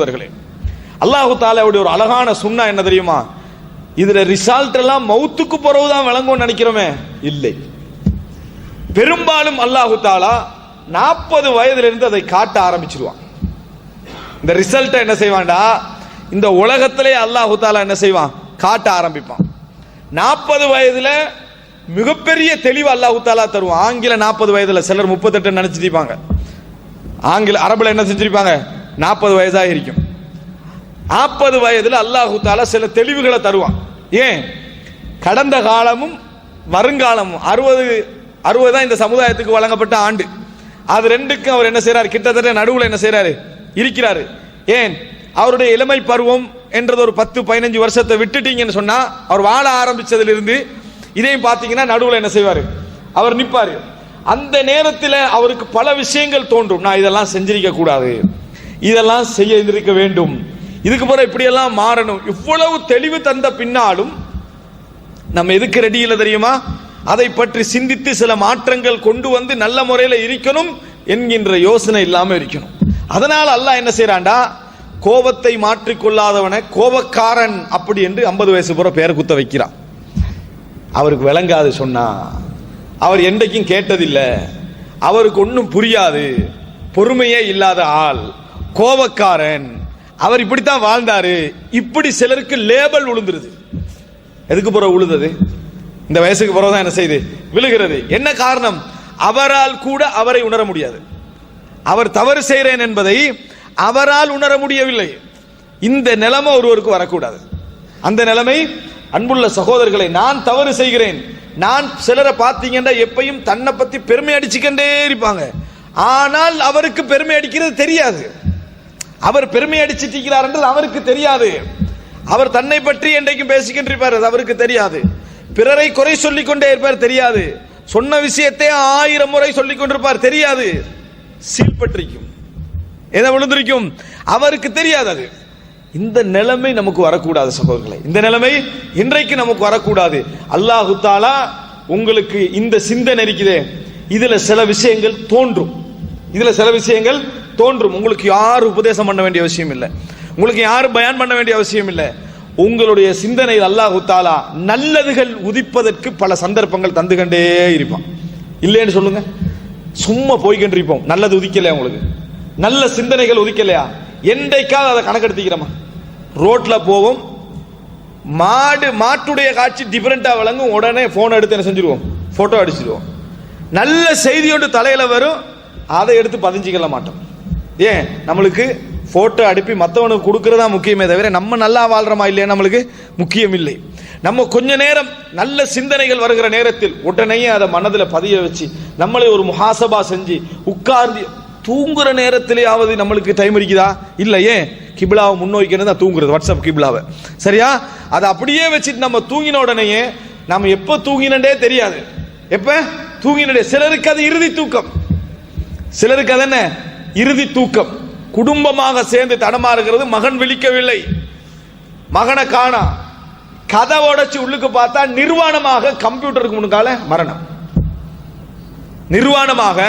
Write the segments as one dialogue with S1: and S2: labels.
S1: சகோதரர்களே அல்லாஹு தாலாவுடைய ஒரு அழகான சுண்ணா என்ன தெரியுமா? இதுல ரிசல்ட் எல்லாம் மௌத்துக்கு பிறகுதான் விளங்கும்னு நினைக்கிறோமே. இல்லை. பெரும்பாலும் அல்லாஹு தாலா நாற்பது வயதுல இருந்து அதை காட்ட ஆரம்பிச்சிருவான். இந்த ரிசல்ட்டை என்ன செய்வான்டா? இந்த உலகத்திலே அல்லாஹு தாலா என்ன செய்வான்? காட்ட ஆரம்பிப்பான். நாற்பது வயதுல மிகப்பெரிய தெளிவு அல்லாஹு தாலா தருவான். ஆங்கில நாற்பது வயதுல சிலர் முப்பத்தெட்டு நினைச்சிருப்பாங்க ஆங்கில அரபுல என்ன செஞ்சிருப்பாங்க? நாற்பது வயதாக இருக்கும் நாற்பது வயதில் அல்லாஹு தாலா சில தெளிவுகளை தருவான். ஏன்? கடந்த காலமும் வருங்காலமும் அறுபது அறுபது தான் இந்த சமுதாயத்துக்கு வழங்கப்பட்ட ஆண்டு. அது ரெண்டுக்கும் அவர் என்ன செய்கிறார் கிட்டத்தட்ட நடுவில் என்ன செய்கிறாரு இருக்கிறாரு. ஏன்? அவருடைய இளமை பருவம் என்றது ஒரு பத்து பதினஞ்சு வருஷத்தை விட்டுட்டீங்கன்னு சொன்னால் அவர் வாழ ஆரம்பித்ததுலேருந்து இதையும் பார்த்தீங்கன்னா நடுவில் என்ன செய்வார்? அவர் நிற்பார் அந்த நேரத்தில் அவருக்கு பல விஷயங்கள் தோன்றும். நான் இதெல்லாம் செஞ்சிருக்க கூடாது. இதெல்லாம் செய்ய இருக்க வேண்டும். இதுக்கு பிறகு இப்படியெல்லாம் மாறணும். இவ்வளவு தெளிவு தந்த பின்னாலும் நம்ம எதுக்கு ரெடி இல்லை தெரியுமா? அதை பற்றி சிந்தித்து சில மாற்றங்கள் கொண்டு வந்து நல்ல முறையில் இருக்கணும் என்கின்ற யோசனை இல்லாம இருக்கணும். அதனால் அல்லாஹ் என்ன செய்யறான்டா கோபத்தை மாற்றிக்கொள்ளாதவனை கோபக்காரன் அப்படி என்று ஐம்பது வயசு பூரா பேர் குத்த வைக்கிறான். அவருக்கு விளங்காது சொன்னா. அவர் என்றைக்கும் கேட்டதில்லை. அவருக்கு ஒன்றும் புரியாது. பொறுமையே இல்லாத ஆள். கோபக்காரன் அவர் இப்படித்தான் வாழ்ந்தாரு. இப்படி சிலருக்கு லேபல் உளுந்துருது. எதுக்கு பிறகு உழுதது? இந்த வயசுக்கு பிறகு தான் என்ன செய்யுது விழுகிறது. என்ன காரணம்? அவரால் கூட அவரை உணர முடியாது. அவர் தவறு செய்கிறேன் என்பதை அவரால் உணர முடியவில்லை. இந்த நிலைமை ஒருவருக்கு வரக்கூடாது. அந்த நிலைமை அன்புள்ள சகோதரர்களை நான் தவறு செய்கிறேன். நான் சிலரை பார்த்தீங்கன்னா எப்பையும் தன்னை பத்தி பெருமை அடிச்சுக்கிட்டே இருப்பாங்க. ஆனால் அவருக்கு பெருமை அடிக்கிறது தெரியாது. அவர் பெருமை அடிச்சிட்டு இருக்கிறார் என்றால் அவருக்கு தெரியாது. அவர் தன்னை பற்றி என்றைக்கும் பேசிக்கின்றிருப்பார் அது அவருக்கு தெரியாது. பிறரை குறை சொல்லிக் கொண்டே இருப்பார் தெரியாது. சொன்ன விஷயத்தை ஆயிரம் முறை சொல்லிக் கொண்டிருப்பார் தெரியாது. சீல்பற்றிக்கும் எதை விழுந்திருக்கும்? அவருக்கு தெரியாது அது. இந்த நிலைமை நமக்கு வரக்கூடாது சகோதரர்களை. இந்த நிலைமை இன்றைக்கு நமக்கு வரக்கூடாது. அல்லாஹு தாலா உங்களுக்கு இந்த சிந்தனை இருக்குதே. இதுல சில விஷயங்கள் தோன்றும். இதுல சில விஷயங்கள் தோன்றும். உங்களுக்கு யாரும் உபதேசம் பண்ண வேண்டிய அவசியம் இல்லை. உங்களுக்கு யாரும் பயன் பண்ண வேண்டிய அவசியம் இல்லை. உங்களுடைய சிந்தனை அல்லாஹு தாலா நல்லதுகள் உதிப்பதற்கு பல சந்தர்ப்பங்கள் தந்து கண்டே இருப்பான். இல்லைன்னு சொல்லுங்க. சும்மா போய்கிட்டு இருப்போம் நல்லது உதிக்கலையா உங்களுக்கு? நல்ல சிந்தனைகள் உதிக்கலையா? என்றைக்காவது அதை கணக்கெடுத்திக்கிறோமா? ரோட்ல போவோம். மாடு மாட்டுடைய காட்சி டிஃபரெண்டா விளங்கும். உடனே போன் எடுத்து என்ன செஞ்சிருவோம்? போட்டோ அடிச்சிருவோம். நல்ல செய்தியோடு தலையில் தலையில வரும். அதை எடுத்து பதிஞ்சிக்கல மாட்டோம். ஏன்? நம்மளுக்கு ஃபோட்டோ அனுப்பி மற்றவனுக்கு கொடுக்குறதா முக்கியமே தவிர நம்ம நல்லா வாழ்கிறோமா இல்லையா நம்மளுக்கு? முக்கியம் இல்லை நம்ம கொஞ்ச நேரம் நல்ல சிந்தனைகள் வருகிற நேரத்தில் உடனே அதை மனதில் பதிய வச்சு நம்மளே ஒரு முஹாசபா செஞ்சு உட்கார்ந்து தூங்குற நேரத்திலேயாவது நம்மளுக்கு டைம் இருக்குதா? இல்லை ஏன்? கிபிலாவை முன்னோக்கினு தான் தூங்குறது. வாட்ஸ்அப் கிபிலாவை. சரியா? அதை அப்படியே வச்சுட்டு நம்ம தூங்கின உடனேயே நம்ம எப்போ தூங்கினண்டே தெரியாது. எப்போ? தூங்கினே சிலருக்கு அது இறுதி தூக்கம். சிலருக்கு அது என்ன? இறுதி தூக்கம். குடும்பமாக சேர்ந்து தடமாறுகிறது. மகன் விழிக்கவில்லை. மகனை காணா. கதை உடைச்சு உள்ளுக்கு பார்த்தா நிர்வாணமாக கம்ப்யூட்டருக்கு முன்னால மரணம். நிர்வாணமாக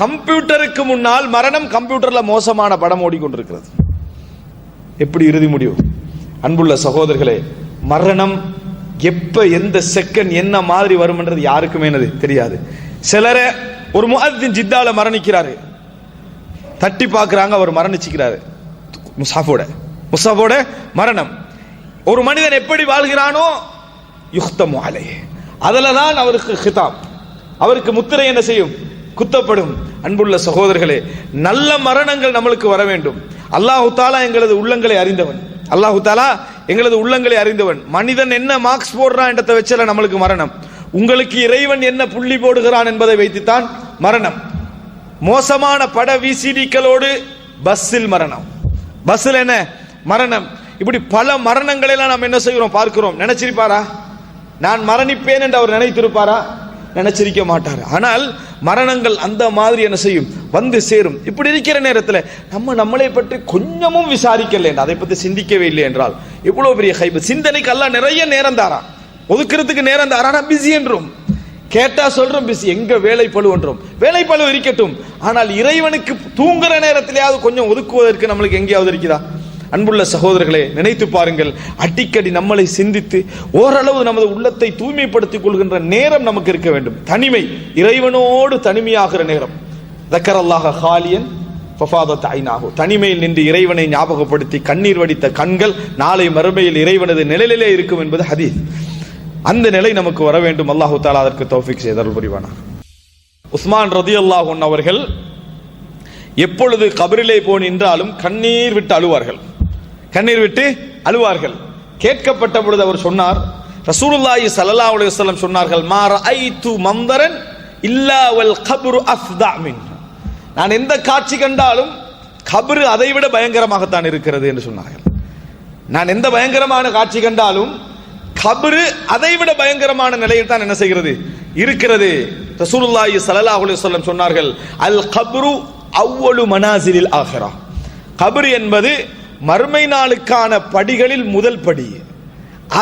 S1: கம்ப்யூட்டருக்கு முன்னால் மரணம் கம்ப்யூட்டர்ல மோசமான படம் ஓடிக்கொண்டிருக்கிறது. எப்படி இறுதி முடிவு அன்புள்ள சகோதரர்களே மரணம் எப்ப எந்த செகண்ட் என்ன மாதிரி வரும்ன்றது யாருக்குமே என்னது தெரியாது. சிலரை ஒரு முகத்தின் ஜித்தால மரணிக்கிறாரு. தட்டி பார்க்குறாங்க அவர் மரணிச்சுக்கிறாரு. முசாஃபோட. முசாஃபோட மரணம். ஒரு மனிதன் எப்படி வாழ்கிறானோ யுக்தமு அலை அதில் தான் அவருக்கு ஹிதாப். அவருக்கு முத்திரை என்ன செய்யும்? குத்தப்படும். அன்புள்ள சகோதரர்களே நல்ல மரணங்கள் நம்மளுக்கு வர வேண்டும். அல்லாஹு தாலா எங்களது உள்ளங்களை அறிந்தவன். அல்லாஹு தாலா எங்களது உள்ளங்களை அறிந்தவன். மனிதன் என்ன மார்க்ஸ் போடுறான் என்றதை வச்சல நம்மளுக்கு மரணம். உங்களுக்கு இறைவன் என்ன புள்ளி போடுகிறான் என்பதை வைத்துத்தான் மரணம். மோசமான பட விசிடிக்களோடு பஸ்ஸில் மரணம். பஸ்ஸில் என்ன? மரணம். இப்படி பல மரணங்களை எல்லாம் நாம் என்ன செய்கிறோம்? பார்க்கிறோம். நினைச்சிருப்பாரா? நான் மரணிப்பேன் என்று அவர் நினைத்திருப்பாரா? நினைச்சிருக்க மாட்டார். ஆனால் மரணங்கள் அந்த மாதிரி என்ன செய்யும்? வந்து சேரும். இப்படி இருக்கிற நேரத்தில் நம்ம நம்மளை பற்றி கொஞ்சமும் விசாரிக்கல அதை பற்றி சிந்திக்கவே இல்லை என்றால் எவ்வளவு பெரிய கைப்பு சிந்தனைக்கு எல்லாம் நிறைய நேரம் தாரா ஒதுக்கிறதுக்கு நேரம் தாரா ஆனால் பிஸி என்றும். கேட்டா சொல்றோம் பிசி எங்க வேலை பழுவன்றோம் வேலை பழு இருக்கட்டும். ஆனால் இறைவனுக்கு தூங்குற நேரத்திலேயாவது கொஞ்சம் ஒதுக்குவதற்கு நம்மளுக்கு எங்கேயாவது இருக்குதா அன்புள்ள சகோதரர்களே நினைத்து பாருங்கள். அடிக்கடி நம்மளை சிந்தித்து ஓரளவு நமது உள்ளத்தை தூய்மைப்படுத்திக் கொள்கின்ற நேரம் நமக்கு இருக்க வேண்டும். தனிமை இறைவனோடு தனிமையாகிற நேரம். தக்கரல்லாக ஹாலியன் தனிமையில் நின்று இறைவனை ஞாபகப்படுத்தி கண்ணீர் வடித்த கண்கள் நாளை மறுமையில் இறைவனது நிழலிலே இருக்கும் என்பது ஹதீஸ். அந்த நிலை நமக்கு வர வேண்டும். அல்லாஹு தாலா அதற்கு தௌஃபிக் செய்தல் புரிவானா உஸ்மான் ரதி அல்லாஹ் அவர்கள் எப்பொழுது கபரிலே போய் நின்றாலும் கண்ணீர் விட்டு அழுவார்கள். கண்ணீர் விட்டு அழுவார்கள். கேட்கப்பட்ட பொழுது அவர் சொன்னார் ரசூலுல்லாஹி ஸல்லல்லாஹு அலைஹி வஸல்லம் சொன்னார்கள் மா ரஅய்து மந்தரன் இல்லா வல் கப்ரு அஃதா மின் நான் எந்த காட்சி கண்டாலும் கபரு அதைவிட பயங்கரமாகத்தான் இருக்கிறது என்று சொன்னார்கள். நான் எந்த பயங்கரமான காட்சி கண்டாலும் கபரு அதைவிட பயங்கரமான நிலையில் தான் என்ன செய்கிறது? இருக்கிறது. ரசூலுல்லாஹி ஸல்லல்லாஹு அலைஹி வஸல்லம் சொன்னார்கள் அல் கப்ரு அவ்வளு மனாசிலில் ஆகிறா கபரு என்பது மறுமை நாளுக்கான படிகளில் முதல் படி.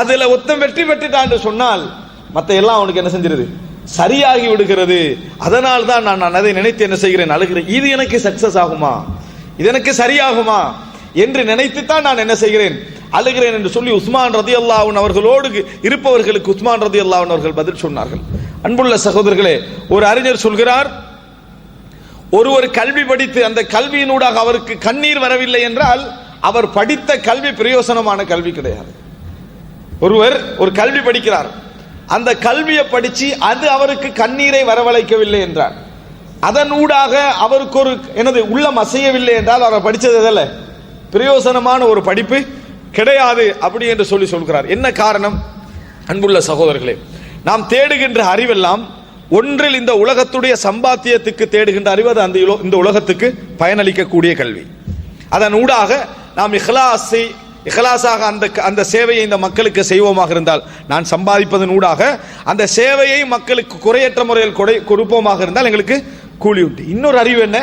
S1: அதுல ஒத்தம் வெற்றி பெற்றுட்டான் சொன்னால் மத்த எல்லாம் அவனுக்கு என்ன செஞ்சிருது? சரியாகி விடுகிறது. அதனால் தான் நான் நான் அதை நினைத்து என்ன செய்கிறேன்? அழுகிறேன். இது எனக்கு சக்சஸ் ஆகுமா? இது எனக்கு சரியாகுமா? என்று நினைத்து தான் நான் என்ன செய்கிறேன்? அழுகிறேன் என்று சொல்லி உஸ்மான் ரதி அல்லாஹன் அவர்களோடு இருப்பவர்களுக்கு உஸ்மான் ரதி அல்லாஹன் அவர்கள் பதில் சொன்னார்கள். அன்புள்ள சகோதரர்களே ஒரு அறிஞர் சொல்கிறார் ஒருவர் கல்வி படித்து அந்த கல்வியினூடாக அவருக்கு கண்ணீர் வரவில்லை என்றால் அவர் படித்த கல்வி பிரயோசனமான கல்வி கிடையாது. ஒருவர் ஒரு கல்வி படிக்கிறார். அந்த கல்வியை படிச்சு அது அவருக்கு கண்ணீரை வரவழைக்கவில்லை என்றார். அதன் ஊடாக அவருக்கு ஒரு எனது உள்ளம் அசையவில்லை என்றால் அவர் படித்தது எதில் பிரயோசனமான ஒரு படிப்பு. கிடையாது அப்படி என்று சொல்லி சொல்கிறார். என்ன காரணம்? அன்புள்ள சகோதரர்களே நாம் தேடுகின்ற அறிவெல்லாம் ஒன்றில் இந்த உலகத்துடைய சம்பாத்தியத்துக்கு தேடுகின்ற அறிவு அது அந்த இந்த உலகத்துக்கு பயனளிக்கக்கூடிய கல்வி. அதன் ஊடாக நாம் இஹ்லாஸை இஹ்லாஸாக அந்த அந்த சேவையை இந்த மக்களுக்கு செய்வோமாக இருந்தால் நான் சம்பாதிப்பதன் ஊடாக அந்த சேவையை மக்களுக்கு குறையற்ற முறையில் கொடை கொடுப்போமாக இருந்தால் எங்களுக்கு கூலி உண்டு. இன்னொரு அறிவு என்ன?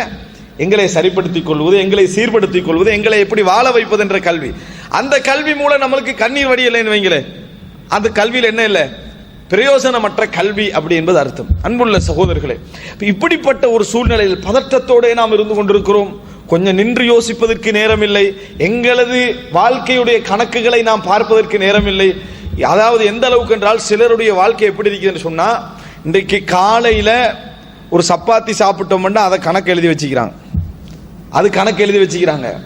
S1: எங்களை சரிப்படுத்திக் கொள்வது எங்களை சீர்படுத்திக் கொள்வது எங்களை எப்படி வாழ வைப்பது என்ற கல்வி. அந்த கல்வி மூலம் நம்மளுக்கு கண்ணீர் வடியலைன்னு வைங்களே அந்த கல்வியில் என்ன இல்லை? பிரயோசனமற்ற கல்வி அப்படி என்பது அர்த்தம். அன்புள்ள சகோதரர்களே இப்படிப்பட்ட ஒரு சூழ்நிலையில் பதற்றத்தோட நாம் இருந்து கொண்டிருக்கிறோம். கொஞ்சம் நின்று யோசிப்பதற்கு நேரமில்லை. எங்களது வாழ்க்கையுடைய கணக்குகளை நாம் பார்ப்பதற்கு நேரமில்லை. அதாவது எந்த அளவுக்கு என்றால் சிலருடைய வாழ்க்கை எப்படி இருக்குதுன்னு சொன்னால் இன்றைக்கு காலையில் ஒரு சப்பாத்தி சாப்பிட்டோம்னா அதை கணக்கு எழுதி வச்சுக்கிறாங்க. அது கணக்கு எழுதி வச்சுக்கிறாங்க.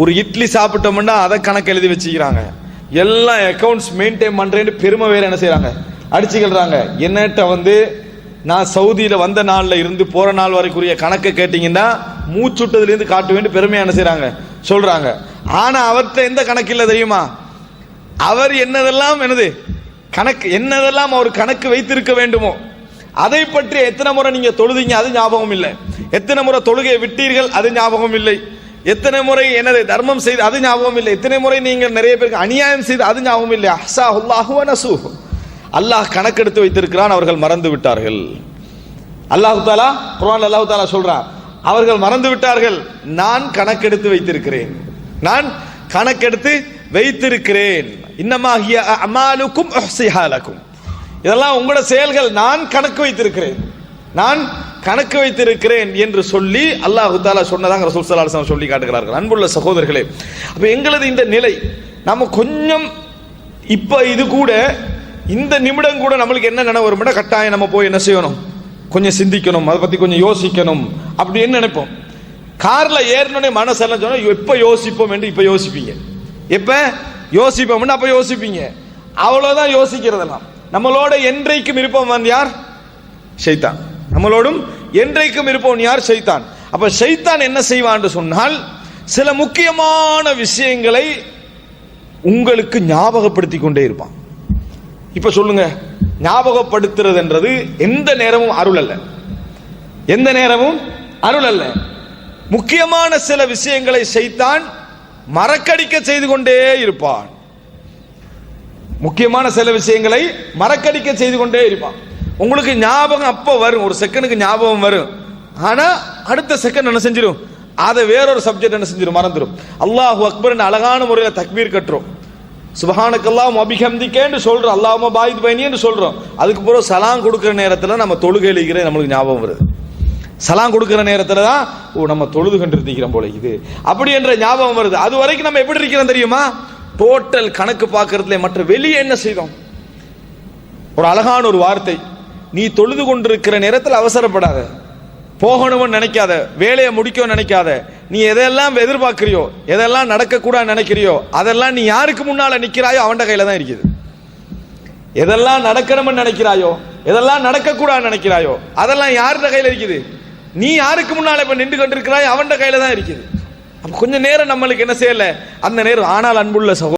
S1: ஒரு இட்லி சாப்பிட்டோம்னா அதை கணக்கு எழுதி வச்சுக்கிறாங்க. எல்லாம் அக்கௌண்ட்ஸ் மெயின்டைன் பண்றேன்னு பெருமை வேற என்ன செய்கிறாங்க அடிச்சுக்கிறாங்க என்னட்ட வந்து நான் சவுதியில வந்த நாள்ல இருந்து போற நாள் வரைக்குரிய கணக்கை கேட்டீங்கன்னா மூச்சுட்டதுல இருந்து காட்ட வேண்டி பெருமையா என்ன செய்கிறாங்க சொல்றாங்க. ஆனா அவர்கிட்ட எந்த கணக்கு இல்லை தெரியுமா? அவர் என்னதெல்லாம் என்னது? கணக்கு என்னதெல்லாம் அவர் கணக்கு வைத்திருக்க வேண்டுமோ? அதை பற்றி எத்தனை முறை நீங்க தொழுதீங்க? அது ஞாபகம் இல்லை எத்தனை முறை தொழுகையை விட்டீர்கள்? அது ஞாபகம் இல்லை எத்தனை முறை எனது தர்மம் செய்து அது ஞாபகம் இல்லை. எத்தனை முறை நீங்கள் நிறைய பேருக்கு அநியாயம் செய்து அது ஞாபகம் இல்லை. அஹ்சா உல்லாஹுவ நசு அல்லாஹ் கணக்கெடுத்து வைத்திருக்கிறான் அவர்கள் மறந்து விட்டார்கள். அல்லாஹு தாலா குரான் அல்லாஹு தாலா சொல்றான் அவர்கள் மறந்து விட்டார்கள். நான் கணக்கெடுத்து வைத்திருக்கிறேன். நான் கணக்கெடுத்து வைத்திருக்கிறேன். இன்னமாகிய அமாலுக்கும் இதெல்லாம் உங்களோட செயல்கள். நான் கணக்கு வைத்திருக்கிறேன். நான் கணக்கு வைத்திருக்கிறேன் என்று சொல்லி அல்லாஹு தாலா சொன்னதாக ரசூல் ஸல்லல்லாஹு சொல்லி காட்டுகிறார்கள். அன்புள்ள சகோதரர்களே அப்போ எங்களது இந்த நிலை நம்ம கொஞ்சம் இப்போ இது கூட இந்த நிமிடம் கூட நம்மளுக்கு என்ன நினைவு வரும்னா கட்டாயம் நம்ம போய் என்ன செய்யணும்? கொஞ்சம் சிந்திக்கணும் அதை பற்றி கொஞ்சம் யோசிக்கணும் அப்படின்னு நினைப்போம். காரில் ஏறினோடனே மனசெல்லாம் சொன்னால் எப்போ யோசிப்போம் என்று இப்போ யோசிப்பீங்க. எப்போ? யோசிப்போம்னு அப்போ யோசிப்பீங்க. அவ்வளோதான் யோசிக்கிறதெல்லாம். நம்மளோட என்றைக்கும் இருப்பவன் யார்? ஷைத்தான். நம்மளோடும் என்றைக்கும் இருப்பவன் யார்? சைத்தான். அப்ப சைத்தான் என்ன செய்வான் சொன்னால் சில முக்கியமான விஷயங்களை உங்களுக்கு ஞாபகப்படுத்தி கொண்டே இருப்பான். இப்ப சொல்லுங்க. ஞாபகப்படுத்துறது என்றது எந்த நேரமும் அருள் அல்ல. எந்த நேரமும் அருள் அல்ல. முக்கியமான சில விஷயங்களை செய்தான் மறக்கடிக்க செய்து கொண்டே இருப்பான். முக்கியமான சில விஷயங்களை மறக்கடிக்க செய்து கொண்டே இருப்பான். உங்களுக்கு ஞாபகம் அப்போ வரும். ஒரு செகண்டுக்கு ஞாபகம் வரும். ஆனால் அடுத்த செகண்ட் என்ன செஞ்சிடும் அதை வேறொரு சப்ஜெக்ட் என்ன செஞ்சிடும் மறந்துடும் அல்லாஹ் அக்பர் அழகான முறையில் தக்பீர் கட்டுறோம். சுபஹானக்கல்லாம் அபிகந்திக்கேன்னு சொல்கிறோம் அல்லாஹ் பாயித் பயணின்னு சொல்கிறோம் அதுக்கு பிறகு சலாம் கொடுக்குற நேரத்தில் நம்ம தொழுகை நம்மளுக்கு ஞாபகம் வருது. சலாம் கொடுக்குற நேரத்தில் தான் ஓ நம்ம தொழுது கொண்டிருக்கிறோம் போல இது அப்படி என்ற ஞாபகம் வருது. அது வரைக்கும் நம்ம எப்படி இருக்கிறோம் தெரியுமா? டோட்டல் கணக்கு பார்க்கறதுல மற்ற வெளியே என்ன செய்தோம்? ஒரு அழகான ஒரு வார்த்தை. நீ தொழுது கொண்டிருக்கிற நேரத்தில் அவசரப்படாத. போகணும்னு நினைக்காத. வேலையை முடிக்கணும்னு நினைக்காத. நீ எதெல்லாம் எதிர்பார்க்கிறியோ எதெல்லாம் நடக்கக்கூடாது நினைக்கிறியோ அதெல்லாம் நீ யாருக்கு முன்னால நிக்கிறாயோ அவன்ட கையில் தான் இருக்குது. எதெல்லாம் நடக்கணும்னு நினைக்கிறாயோ எதெல்லாம் நடக்கக்கூடாது நினைக்கிறாயோ அதெல்லாம் யாருடைய கையில இருக்குது? நீ யாருக்கு முன்னால இப்ப நின்று கொண்டிருக்கிறாய் அவன்ட கையில் தான் இருக்குது. அப்ப கொஞ்ச நேரம் நம்மளுக்கு என்ன செய்யல? அந்த நேரம் ஆனால் அன்புள்ள சகோ